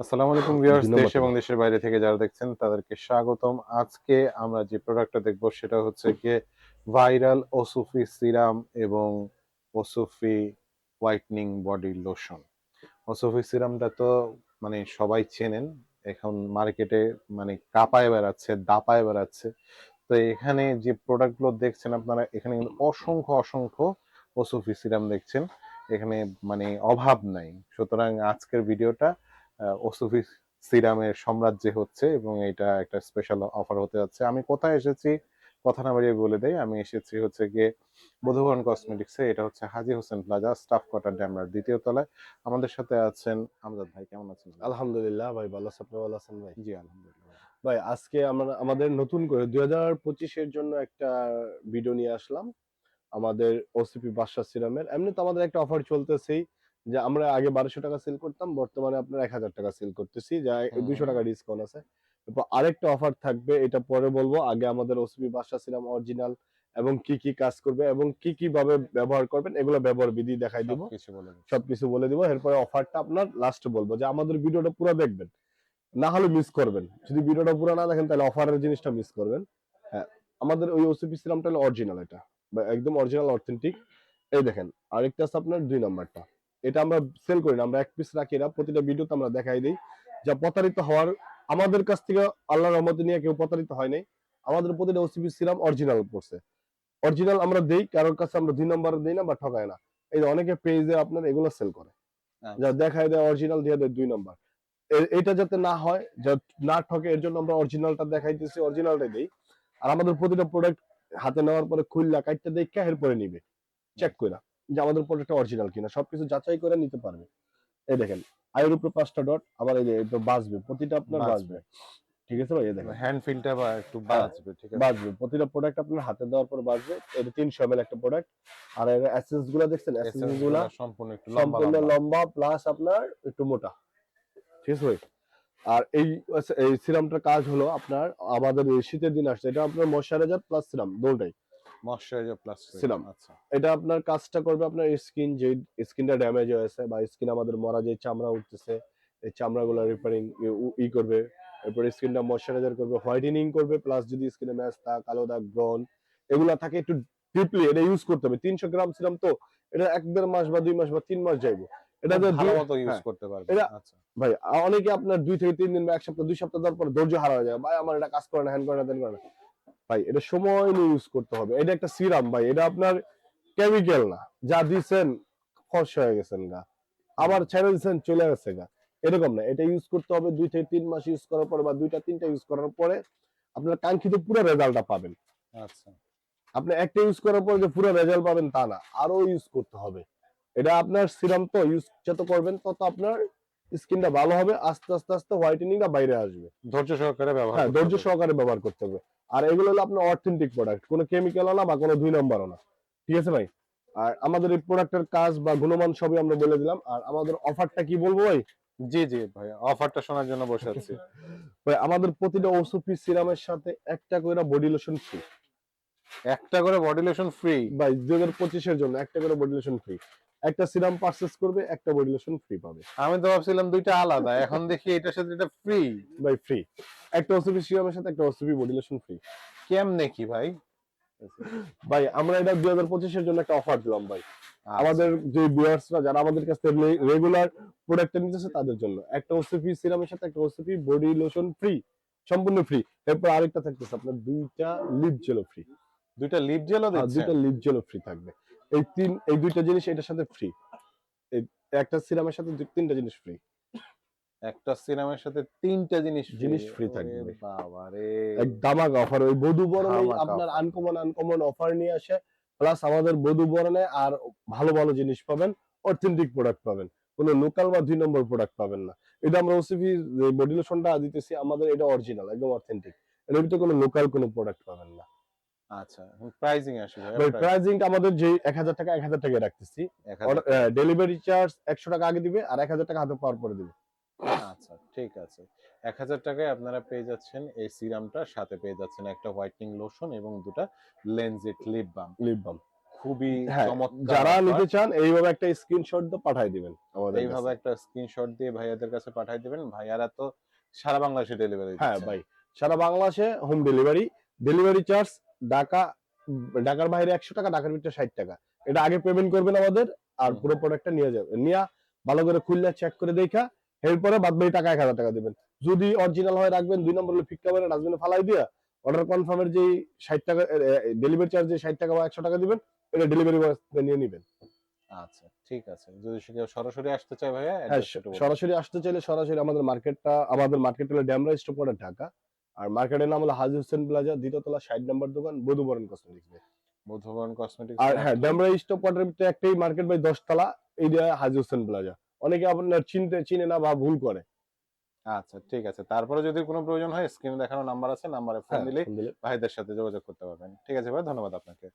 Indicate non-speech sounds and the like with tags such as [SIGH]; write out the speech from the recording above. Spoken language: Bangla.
আসসালামু আলাইকুম ভিউয়ার্স দেশ এবং দেশের বাইরে থেকে যারা দেখছেন তাদেরকে স্বাগতম। আজকে আমরা যে প্রোডাক্টটা দেখব সেটা হচ্ছে গিয়ে ভাইরাল ওসুফি সিরাম এবং Osufi whitening body lotion Osufi সিরামটা তো মানে সবাই চেনেন। এখন মার্কেটে মানে কাপায় বেড়াচ্ছে দাপায় বেড়াচ্ছে। তো এখানে যে প্রোডাক্টগুলো দেখছেন আপনারা এখানে কিন্তু অসংখ্য অসংখ্য ওসুফি সিরাম দেখছেন। এখানে মানে অভাব নাই। সুতরাং আজকের ভিডিওটা ওসুফি সিরামের সাম্রাজ্যে হচ্ছে এবং এটা একটা স্পেশাল অফার হতে যাচ্ছে। আমি কোথায় এসেছি? কথা না বাড়িয়ে বলে দেই আমি এসেছি হচ্ছে গিয়ে বধুবরণ কসমেটিক্সে এটা হচ্ছে Haji Hossain plaza staff quarter ড্যামরার দ্বিতীয় তলায়। আমাদের সাথে আছেন আমজাদ ভাই কেমন আছেন আলহামদুলিল্লাহ ভাই ভালো আছেন আপনি? ভালো আছেন ভাই? জি আলহামদুলিল্লাহ ভাই। আজকে আমরা আমাদের নতুন করে দুই হাজার পঁচিশের জন্য একটা ভিডিও নিয়ে আসলাম। আমাদের ওসিপি বাদশা সিরামের এমনি তো আমাদের একটা অফার চলতেছেই। যে আমরা আগে বারোশো টাকা সেল করতাম বর্তমানে আপনার এক হাজার টাকা সেল করতেছি যা। দুইশো টাকা ডিসকাউন্ট আছে। এরপর আরেকটা অফার থাকবে এটা পরে বলব আগে আমাদের ওসিপি বাদশা সিরাম অরিজিনাল এবং কি কি কাজ করবে এবং কি কি ভাবে ব্যবহার করবেন এগুলো ব্যবহার বিধি দেখাই দিব। সবকিছু বলে দিব। এরপরে অফারটা আপনার লাস্টে বলব যে আমাদের ভিডিওটা পুরো দেখবেন। না হলে মিস করবেন। যদি ভিডিওটা পুরো না দেখেন তাহলে অফারের জিনিসটা মিস করবেন। হ্যাঁ আমাদের ওই ওসিপি সিরামটা হলো অরিজিনাল এটা একদম অরিজিনাল অথেন্টিক এই দেখেন আরেকটা আছে আপনার দুই নাম্বারটা এটা আমরা সেল করি না আমরা এক পিস রাখি না প্রতিটা ভিডিওতে আমরা দেখাই দিই। যা প্রতারিত হওয়ার আমাদের কাছ থেকে আল্লাহর রহমতে নিয়ে কেউ প্রতারিত হয় নাই। আমাদের প্রতিটা ওসিপি সিরাম অরিজিনাল পড়ছে। অরিজিনাল আমরা দেই কারোর কাছে আমরা দুই নম্বর দেই না বা ঠকায় না। এই যে অনেকে পেজে আপনার এগুলো সেল করে। আচ্ছা। যা দেখায় দেয় অরিজিনাল দিয়ে দেয় দুই নম্বর এটা যাতে না হয় যা না ঠকে এর জন্য আমরা অরিজিনালটা দেখাইতেছি অরিজিনালটাই দেই। আর আমাদের প্রতিটা প্রোডাক্ট হাতে নেওয়ার পরে খুললা কাটতে দেখে এরপরে নিবে? চেক করে যে আমাদের প্রোডাক্টটা অরিজিনাল কিনা সবকিছু যাচাই করে নিতে পারবে। এই দেখেন আয়ের উপরে পাঁচটা ডট আবার এই যে এটা বাজবে প্রতিটা আপনার বাজবে। বাজবে ঠিক আছে ভাই? এই দেখেন। হ্যান্ড ফিলটা বা একটু হ্যাঁ, বাজবে ঠিক আছে? বাজবে প্রতিটা প্রোডাক্ট আপনার হাতে দেওয়ার পর বাজবে এটা তিনশো এমএল একটা প্রোডাক্ট আর এর এসেন্সগুলা দেখছেন? এসেন্সগুলা সম্পূর্ণ একটু লম্বা সম্পূর্ণ লম্বা। প্লাস আপনার একটু মোটা। ঠিক আছে ভাই? আর এই এই সিরামটার কাজ হলো আপনার আমাদের শীতের দিন আসছে এটা আপনার ময়শ্চারাইজার প্লাস সিরাম দুটোই। Moisturizer plus. আচ্ছা। এটা আপনার কাজটা করবে আপনার স্কিন যে স্কিনটা ড্যামেজ হয়েছে বা স্কিন আমাদের মরা যে চামড়া উঠতেছে এই চামড়াগুলো রিপেয়ারিং ই করবে। এরপরে স্কিনটা ময়শ্চারাইজার করবে হোয়াইটেনিং করবে প্লাস যদি স্কিনে ম্যাচ দাগ কালো দাগ ব্রন এগুলা থাকে একটু ডিপলি এটা ইউজ করতে হবে। তিনশো গ্রাম সিরাম তো এটা এক দেড় মাস বা দুই মাস বা তিন মাস যাইবো। এটা খুব ভালো ইউজ হ্যাঁ। করতে পারবে আচ্ছা। ভাই অনেকে আপনার দুই থেকে তিন দিন বা এক সপ্তাহ দুই সপ্তাহ পর ধৈর্য হারা হয়ে যায়। ভাই আমার এটা কাজ করে না হ্যান করে না তেন করে না। ভাই এটা সময় নিয়ে ইউজ করতে হবে। এটা একটা সিরাম ভাই এটা আপনার কেমিক্যাল না। যা দিছেন ফর্স হয়ে গেছেন গা। আবার ছেড়ে দিচ্ছেন চলে গেছে গা। এরকম না এটা ইউজ করতে হবে দুই থেকে তিন মাস ইউজ করার পরে বা দুইটা তিনটা ইউজ করার পরে আপনার কাঙ্ক্ষিত পুরো রেজাল্টটা পাবেন। আচ্ছা। আপনি একটা ইউজ করার পর যে পুরো রেজাল্ট পাবেন তা না আরও ইউজ করতে হবে। এটা আপনার সিরাম তো ইউজ যত করবেন তত আপনার স্কিনটা ভালো হবে আস্তে আস্তে আস্তে হোয়াইটেনিংটা বাইরে আসবে। ধৈর্য সহকারে ব্যবহার হ্যাঁ ধৈর্য সহকারে ব্যবহার করতে হবে। আর এগুলো হলো আপনার অথেন্টিক প্রোডাক্ট কোনো কেমিক্যাল না বা কোনো দুই নম্বরও না। ঠিক আছে ভাই? আর আমাদের এই প্রোডাক্টের কাজ বা গুণমান সবই আমরা বলে দিলাম। আর আমাদের অফারটা কি বলব ভাই? জি জি ভাই অফারটা শোনার জন্য বসে আছি। [LAUGHS] ভাই আমাদের প্রতিটা ওসুপি সিরামের সাথে একটা করে বডি লোশন ফ্রি একটা করে বডি লোশন ফ্রি ভাই দুই হাজার পঁচিশের জন্য একটা করে বডি লোশন ফ্রি একটা সিরাম পারচেস করবে একটা বডি লোশন ফ্রি পাবে। আমি তো ভাবছিলাম দুইটা আলাদা এখন দেখি এটার সাথে এটা ফ্রি ভাই ফ্রি একটা ওসুপি সিরামের সাথে একটা ওসুপি বডি লোশন ফ্রি কেমনে কি ভাই? ভাই আমরা এটা দুই হাজার পঁচিশের জন্য একটা অফার দিলাম ভাই। আচ্ছা। আমাদের যে ভিউয়ার্সরা যারা আমাদের কাছ থেকে রেগুলার প্রোডাক্টটা নিতেছে তাদের জন্য। একটা ওসিপি সিরামের সাথে একটা ওসিপি বডি লোশন ফ্রি সম্পূর্ণ ফ্রি এরপর আরেকটা থাকতেছে আপনার দুইটা লিপ জেলও ফ্রি দুইটা লিপ জেলও দিচ্ছে? দুইটা লিপ জেলও ফ্রি থাকবে। এই তিন এই দুইটা জিনিস এটার সাথে ফ্রি একটা সিরামের সাথে তিনটা জিনিস ফ্রি একটা সিনেমার সাথে তিনটা জিনিস জিনিস free থাকবে। ভাই। বাবা রে এক দামাক অফার ওই বধু বরণে আপনার আনকমন আনকমন অফার নিয়ে আসে। প্লাস আমাদের বধু বরণে আর ভালো ভালো জিনিস পাবেন অথেন্টিক প্রোডাক্ট পাবেন। কোনো লোকাল বা দুই নম্বর প্রোডাক্ট পাবেন না। এটা আমরা ওসিপি বডি লোশনটা দিতেছি আমাদের এটা অরিজিনাল একদম অথেন্টিক এর ভিতরে কোনো লোকাল কোনো প্রোডাক্ট পাবেন না। আচ্ছা প্রাইজিং আসবে ভাই প্রাইসিংটা আমাদের যে এক হাজার টাকা এক হাজার টাকা রাখতেছি। ডেলিভারি চার্জ একশো টাকা আগে দিবে আর এক হাজার টাকা হাতে পাওয়ার পরে দিবে। আচ্ছা ঠিক আছে। এক হাজার টাকায় আপনারা পেয়ে যাচ্ছেন এই সিরামটা সাথে পেয়ে যাচ্ছেন একটা হোয়াইটনিং লোশন এবং দুটা লেনজেট লিপ বাম লিপ বাম খুবই হ্যাঁ চমৎকার যারা নিতে চান এইভাবে একটা স্ক্রিনশট দিয়ে পাঠিয়ে দিবেন আমাদের এইভাবে। একটা স্ক্রিনশট দিয়ে ভাইয়াদের কাছে পাঠিয়ে দিবেন। ভাইয়ারা তো সারা বাংলাদেশে ডেলিভারি হ্যাঁ ভাই সারা বাংলাদেশে home delivery delivery charge Dhaka ঢাকার বাইরে একশো টাকা ঢাকার ভিতরে ষাট টাকা। এটা আগে পেমেন্ট করবেন আমাদের আর পুরো প্রোডাক্টটা নিয়ে যাবে। নিয়ে ভালো করে খুললে চেক করে দেখা এরপরে বাদ বাকি টাকা এক হাজার টাকা দিবেন। যদি অরিজিনাল হয় রাখবেন দুই নম্বর হলো ফিক্কা করে ডাস্টবিনে ফালাই দিয়া অর্ডার কনফার্মের যে ষাট টাকা ডেলিভারি চার্জ যে ষাট টাকা বা একশো টাকা দিবেন এটা ডেলিভারি বয় নিয়ে নিবেন। আচ্ছা ঠিক আছে। যদি কেউ সরাসরি আসতে চায় ভাইয়া হ্যাঁ। সরাসরি আসতে চাইলে সরাসরি আমাদের মার্কেটটা আমাদের মার্কেট হলো ড্যামরা স্টপ করে ঢাকা। আর মার্কেটের নাম হলো হাজি হোসেন প্লাজা দ্বিতীয়তলা ষাট নম্বর দোকান বধুবরণ কসমেটিক্স মধুবন কসমেটিক্স আর হ্যাঁ ডেমরা স্টপ কোয়ার্টার ভিতরে একটাই মার্কেট ভাই দশতলা এইটা হাজি হোসেন প্লাজা। অনেকে আপনার চিনতে চিনে না বা ভুল করে। আচ্ছা ঠিক আছে। তারপরে যদি কোনো প্রয়োজন হয় স্ক্রিনে দেখানো নাম্বার আছে নাম্বারে ফোন হ্যাঁ, ফোন দিলে। ভাইদের সাথে যোগাযোগ করতে পারবেন। ঠিক আছে ভাই ধন্যবাদ আপনাকে।